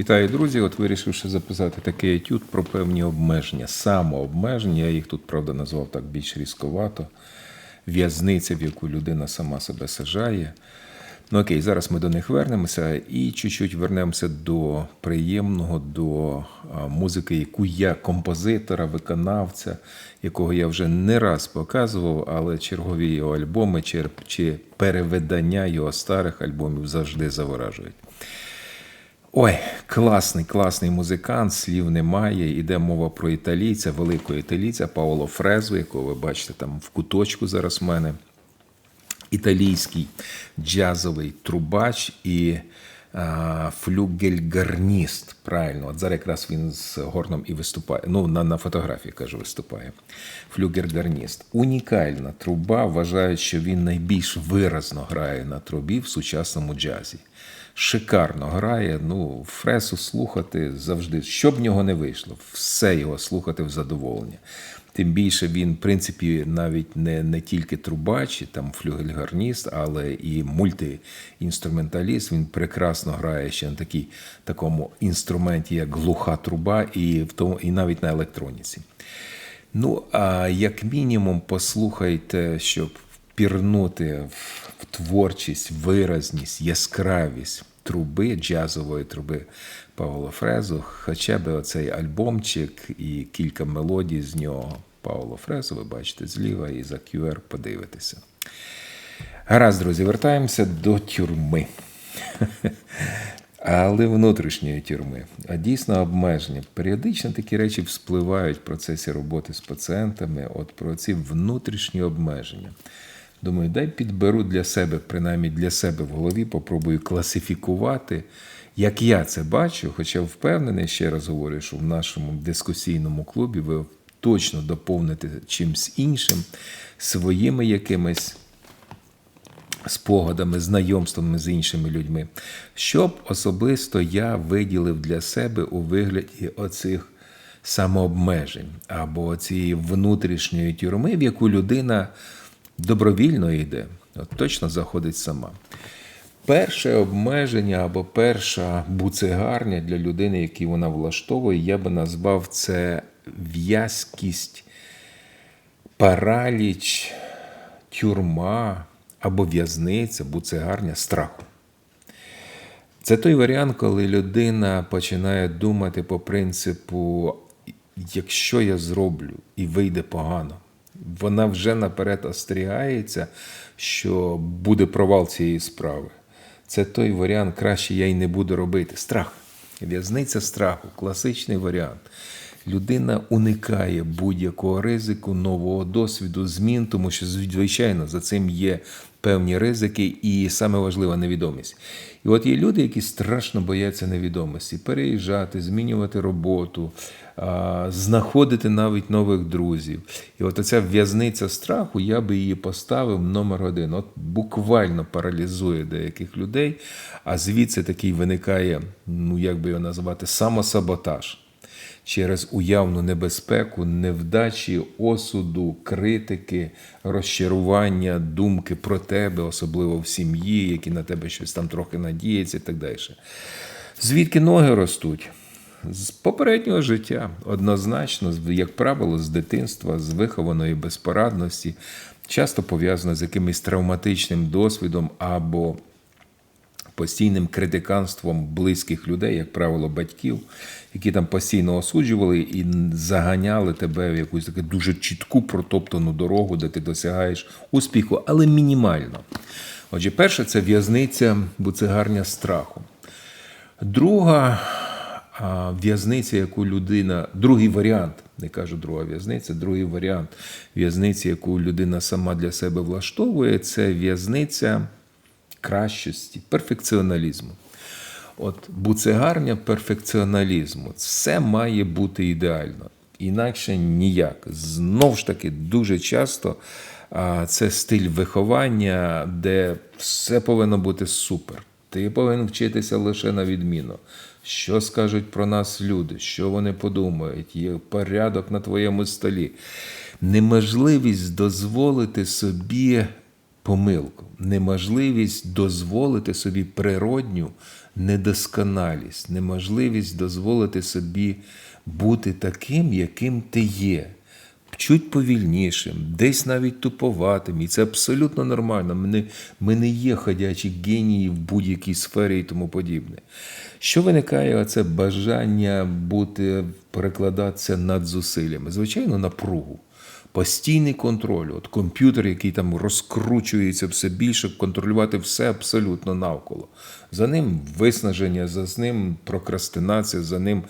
Вітаю, друзі! От вирішивши записати такий етюд про певні обмеження, самообмеження. Я їх тут, правда, назвав так більш різковато. В'язниця, в яку людина сама себе сажає. Ну окей, зараз ми до них вернемося і чуть-чуть вернемося до приємного, до музики, яку я композитора, виконавця, якого я вже не раз показував, але чергові його альбоми чи, перевидання його старих альбомів завжди заворажують. Ой, класний, класний музикант, слів немає. Іде мова про італійця, великого італійця Паоло Фрезу, якого ви бачите там в куточку зараз в мене. Італійський джазовий трубач і а, флюгельгарніст. Правильно, от зараз якраз він з горном і виступає. Ну, на, на фотографії кажу, виступає. Флюгельгарніст. Унікальна труба. Вважають, що він найбільш виразно грає на трубі в сучасному джазі шикарно грає. Ну, Фресу слухати завжди, що в нього не вийшло, все його слухати в задоволення. Тим більше він, в принципі, навіть не не тільки трубач, і там флюгельгарніст, але і мультиінструменталіст. Він прекрасно грає ще на такій, такому інструменті, як глуха труба, і в тому, і навіть на електроніці. Ну, а як мінімум, послухайте, щоб пірнути в творчість, виразність, яскравість труби, джазової труби Павла Фрезу, хоча б оцей альбомчик і кілька мелодій з нього. Павло Фрезу, ви бачите зліва і за QR подивитеся. Гаразд, друзі, вертаємося до тюрми. Але внутрішньої тюрми, а дійсно обмеження. Періодично такі речі вспливають в процесі роботи з пацієнтами, от про ці внутрішні обмеження. Думаю, дай підберу для себе, принаймні для себе в голові, попробую класифікувати, як я це бачу, хоча впевнений, ще раз говорю, що в нашому дискусійному клубі ви точно доповните чимось іншим, своїми якимись спогадами, знайомствами з іншими людьми, щоб особисто я виділив для себе у вигляді оцих самообмежень або цієї внутрішньої тюрми, в яку людина добровільно йде, от точно заходить сама. Перше обмеження або перша буцегарня для людини, яку вона влаштовує, я би назвав це в'язкість, параліч, тюрма або в'язниця, буцегарня страху. Це той варіант, коли людина починає думати по принципу, якщо я зроблю і вийде погано вона вже наперед остерігається, що буде провал цієї справи. Це той варіант, краще я й не буду робити. Страх. В'язниця страху, класичний варіант. Людина уникає будь-якого ризику, нового досвіду, змін, тому що, звичайно, за цим є певні ризики і саме важлива невідомість. І от є люди, які страшно бояться невідомості, переїжджати, змінювати роботу, знаходити навіть нових друзів. І от оця в'язниця страху, я би її поставив номер один. От буквально паралізує деяких людей, а звідси такий виникає, ну як би його називати, самосаботаж. Через уявну небезпеку, невдачі, осуду, критики, розчарування, думки про тебе, особливо в сім'ї, які на тебе щось там трохи надіються і так далі. Звідки ноги ростуть? З попереднього життя, однозначно, як правило, з дитинства, з вихованої безпорадності, часто пов'язано з якимось травматичним досвідом або постійним критиканством близьких людей, як правило, батьків, які там постійно осуджували і заганяли тебе в якусь таку дуже чітку протоптану дорогу, де ти досягаєш успіху, але мінімально. Отже, перше це в'язниця буцегарня страху. Друга в'язниця, яку людина, другий варіант, не кажу друга в'язниця, другий варіант в'язниці, яку людина сама для себе влаштовує, це в'язниця кращості, перфекціоналізму. От буцегарня перфекціоналізму. Все має бути ідеально. Інакше ніяк. Знову ж таки, дуже часто це стиль виховання, де все повинно бути супер. Ти повинен вчитися лише на відміну. Що скажуть про нас люди, що вони подумають, є порядок на твоєму столі. Неможливість дозволити собі помилку, неможливість дозволити собі природню недосконалість, неможливість дозволити собі бути таким, яким ти є. Чуть повільнішим, десь навіть туповатим, і це абсолютно нормально. Ми не, ми не є ходячі генії в будь-якій сфері і тому подібне. Що виникає оце бажання бути, перекладатися над зусиллями? Звичайно, напругу. Постійний контроль, от комп'ютер, який там розкручується все більше, контролювати все абсолютно навколо. За ним виснаження, за ним прокрастинація, за ним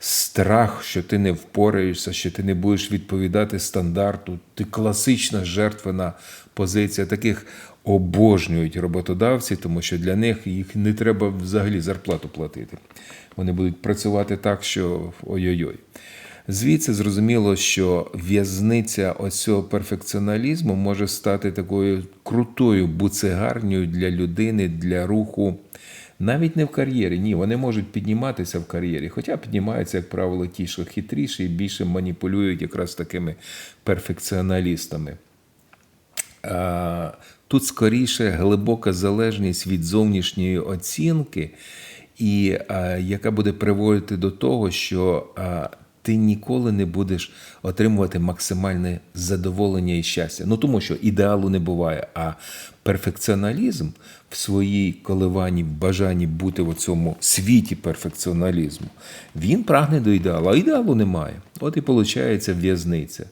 страх, що ти не впораєшся, що ти не будеш відповідати стандарту. Ти класична жертвена позиція. Таких обожнюють роботодавці, тому що для них їх не треба взагалі зарплату платити. Вони будуть працювати так, що ой-ой-ой. Звідси зрозуміло, що в'язниця оцього перфекціоналізму може стати такою крутою буцегарнею для людини, для руху. Навіть не в кар'єрі, ні, вони можуть підніматися в кар'єрі, хоча піднімаються, як правило, ті, що хитріші і більше маніпулюють якраз такими перфекціоналістами. Тут скоріше глибока залежність від зовнішньої оцінки, і яка буде приводити до того, що ти ніколи не будеш отримувати максимальне задоволення і щастя. Ну тому що ідеалу не буває, а перфекціоналізм в своїй коливанні, бажанні бути в цьому світі перфекціоналізму, він прагне до ідеалу, а ідеалу немає. От і виходить в'язниця.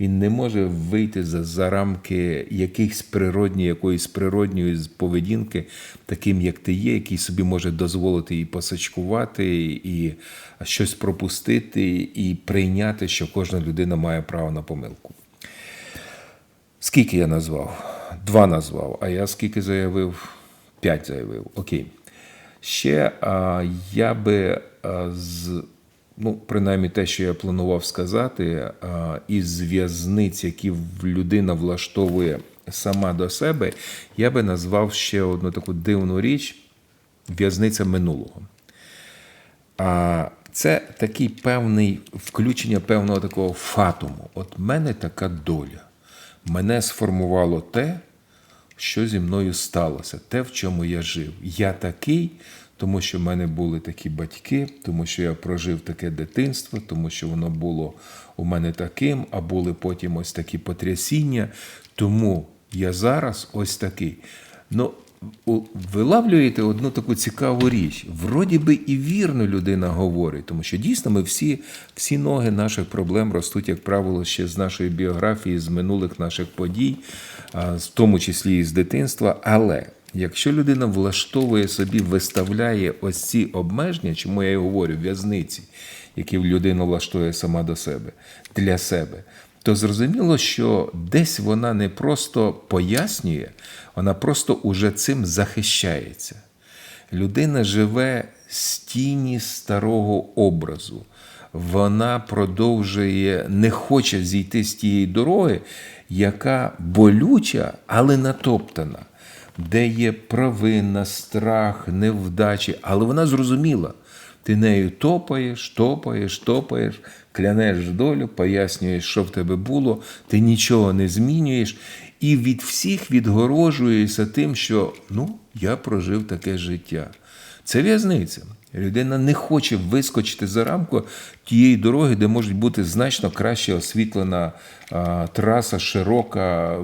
Він не може вийти за, за рамки якихось природні, якоїсь природньої поведінки, таким як ти є, який собі може дозволити і посачкувати, і щось пропустити, і прийняти, що кожна людина має право на помилку. Скільки я назвав? Два назвав, а я скільки заявив? П'ять заявив. Окей. Ще а, я би а, з ну, принаймні те, що я планував сказати, із в'язниць, які людина влаштовує сама до себе, я би назвав ще одну таку дивну річ в'язниця минулого. А це такий певний включення певного такого фатуму. От мене така доля. Мене сформувало те, що зі мною сталося, те, в чому я жив. Я такий, тому що в мене були такі батьки, тому що я прожив таке дитинство, тому що воно було у мене таким, а були потім ось такі потрясіння. Тому я зараз ось такий. Ну, Вилавлюєте одну таку цікаву річ. Вроді би і вірно людина говорить, тому що дійсно ми всі всі ноги наших проблем ростуть, як правило, ще з нашої біографії, з минулих наших подій, в тому числі і з дитинства. Але Якщо людина влаштовує собі, виставляє ось ці обмеження, чому я і говорю, в'язниці, які людина влаштує сама до себе, для себе, то зрозуміло, що десь вона не просто пояснює, вона просто уже цим захищається. Людина живе з тіні старого образу. Вона продовжує, не хоче зійти з тієї дороги, яка болюча, але натоптана де є провина, страх, невдачі, але вона зрозуміла. Ти нею топаєш, топаєш, топаєш, клянеш долю, пояснюєш, що в тебе було, ти нічого не змінюєш, і від всіх відгорожуєшся тим, що ну, я прожив таке життя. Це в'язниця. Людина не хоче вискочити за рамку тієї дороги, де може бути значно краще освітлена а, траса, широка,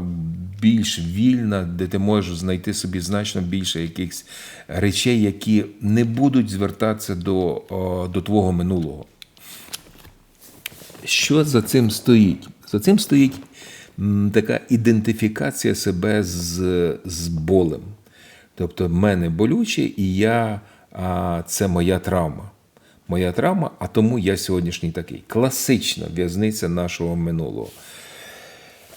більш вільна, де ти можеш знайти собі значно більше якихось речей, які не будуть звертатися до, а, до твого минулого. Що за цим стоїть? За цим стоїть така ідентифікація себе з, з болем. Тобто, в мене болюче, і я, це моя травма. Моя травма, а тому я сьогоднішній такий. Класична в'язниця нашого минулого.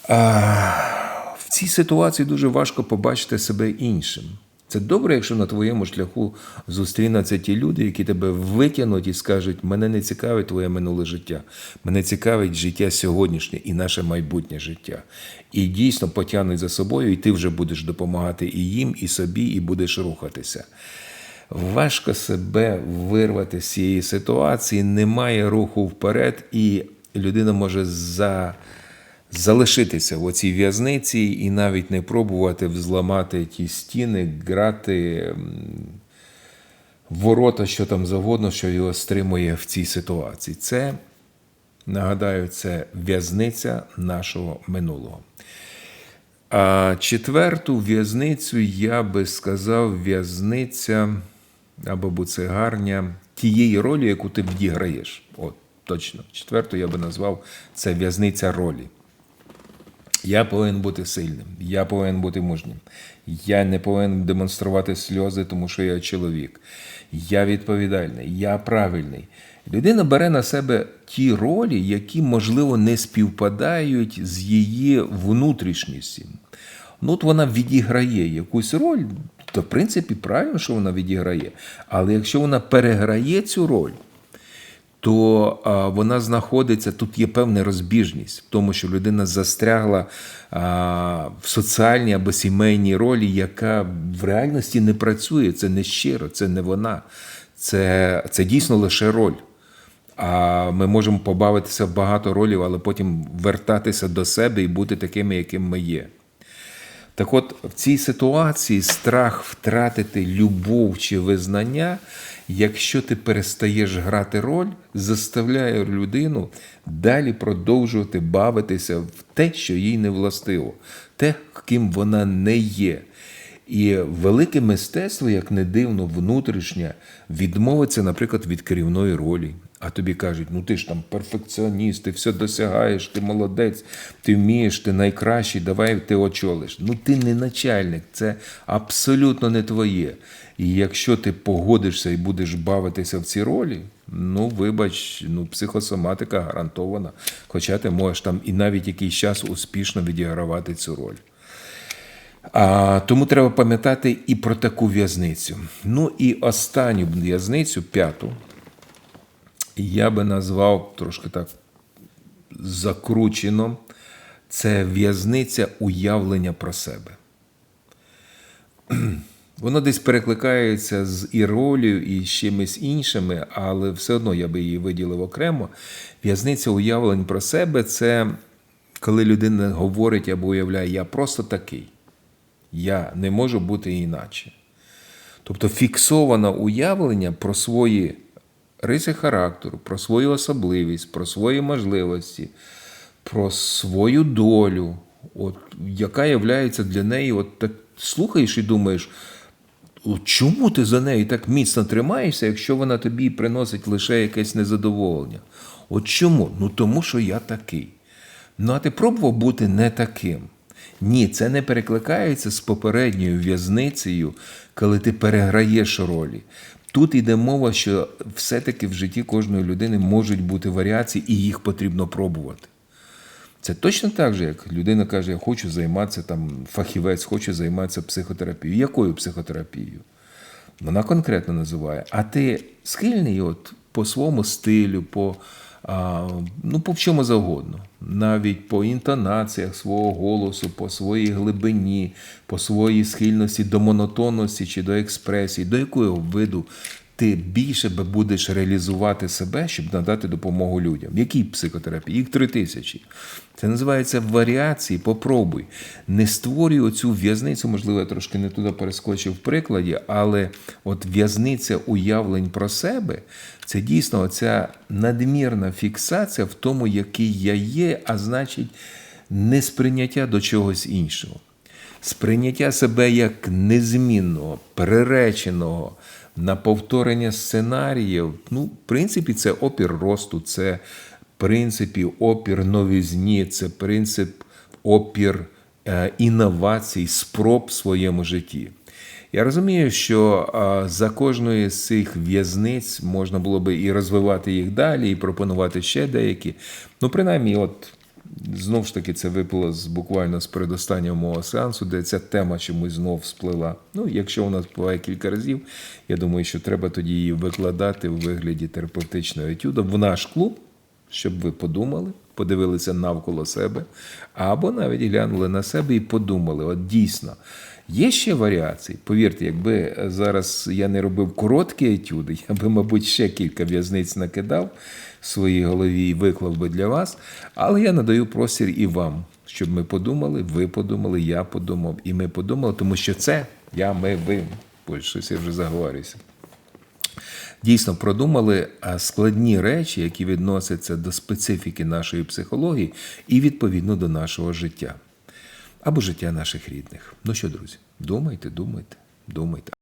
А, в цій ситуації дуже важко побачити себе іншим. Це добре, якщо на твоєму шляху зустрінуться ті люди, які тебе витягнуть і скажуть: мене не цікавить твоє минуле життя, мене цікавить життя сьогоднішнє і наше майбутнє життя. І дійсно потягнуть за собою, і ти вже будеш допомагати і їм, і собі, і будеш рухатися. Важко себе вирвати з цієї ситуації, немає руху вперед, і людина може за залишитися в оцій в'язниці і навіть не пробувати взламати ті стіни, грати, ворота, що там завгодно, що його стримує в цій ситуації. Це, нагадаю, це в'язниця нашого минулого. А четверту в'язницю я би сказав, в'язниця або буцегарня тієї ролі, яку ти відіграєш. От, точно. Четверту я би назвав це в'язниця ролі. Я повинен бути сильним, я повинен бути мужнім. Я не повинен демонструвати сльози, тому що я чоловік. Я відповідальний, я правильний. Людина бере на себе ті ролі, які, можливо, не співпадають з її внутрішністю. Ну, от вона відіграє якусь роль, то в принципі правильно, що вона відіграє. Але якщо вона переграє цю роль, то а, вона знаходиться, тут є певна розбіжність в тому, що людина застрягла а, в соціальній або сімейній ролі, яка в реальності не працює. Це не щиро, це не вона. Це, це дійсно лише роль. А ми можемо побавитися в багато ролів, але потім вертатися до себе і бути такими, яким ми є. Так от, в цій ситуації страх втратити любов чи визнання, якщо ти перестаєш грати роль, заставляє людину далі продовжувати бавитися в те, що їй не властиво, те, ким вона не є. І велике мистецтво, як не дивно, внутрішнє, відмовиться, наприклад, від керівної ролі. А тобі кажуть, ну ти ж там перфекціоніст, ти все досягаєш, ти молодець, ти вмієш, ти найкращий, давай ти очолиш. Ну ти не начальник, це абсолютно не твоє. І якщо ти погодишся і будеш бавитися в ці ролі, ну вибач, ну психосоматика гарантована. Хоча ти можеш там і навіть якийсь час успішно відігравати цю роль. А, Тому треба пам'ятати і про таку в'язницю. Ну і останню в'язницю, п'яту, я би назвав трошки так закручено, це в'язниця уявлення про себе. Воно десь перекликається з і і з чимось іншими, але все одно я би її виділив окремо. В'язниця уявлень про себе це коли людина говорить або уявляє, я просто такий. Я не можу бути іначе. Тобто фіксоване уявлення про свої риси характеру, про свою особливість, про свої можливості, про свою долю, от, яка є для неї, от так слухаєш і думаєш, чому ти за нею так міцно тримаєшся, якщо вона тобі приносить лише якесь незадоволення? От чому? Ну тому що я такий. Ну, а ти пробував бути не таким. Ні, це не перекликається з попередньою в'язницею, коли ти переграєш ролі. Тут йде мова, що все-таки в житті кожної людини можуть бути варіації, і їх потрібно пробувати. Це точно так же, як людина каже, я хочу займатися там фахівець, хочу займатися психотерапією. Якою психотерапією? Вона конкретно називає. А ти схильний от по своєму стилю, по ну, по чому завгодно, навіть по інтонаціях свого голосу, по своїй глибині, по своїй схильності до монотонності чи до експресії, до якого виду ти більше будеш реалізувати себе, щоб надати допомогу людям. Які психотерапії? Їх три тисячі. Це називається варіації. Попробуй. Не створюй оцю в'язницю, можливо, я трошки не туди перескочив в прикладі, але от в'язниця уявлень про себе це дійсно оця надмірна фіксація в тому, який я є, а значить, не сприйняття до чогось іншого. Сприйняття себе як незмінного, приреченого на повторення сценаріїв. Ну, в принципі, це опір росту, це в принципі опір новізні, це принцип опір е, інновацій, спроб в своєму житті. Я розумію, що а, за кожною з цих в'язниць можна було би і розвивати їх далі, і пропонувати ще деякі. Ну, принаймні, от знов ж таки, це випало з буквально з передостаннього мого сеансу, де ця тема чомусь знов сплила. Ну, якщо вона спливає кілька разів, я думаю, що треба тоді її викладати у вигляді терапевтичного етюду в наш клуб, щоб ви подумали, подивилися навколо себе, або навіть глянули на себе і подумали: от дійсно. Є ще варіації. Повірте, якби зараз я не робив короткі етюди, я би, мабуть, ще кілька в'язниць накидав в своїй голові і виклав би для вас. Але я надаю простір і вам, щоб ми подумали, ви подумали, я подумав, і ми подумали, тому що це я, ми, ви. Ой, щось я вже заговорююся. Дійсно продумали складні речі, які відносяться до специфіки нашої психології і відповідно до нашого життя або життя наших рідних. Ну що, друзі, думайте, думайте, думайте.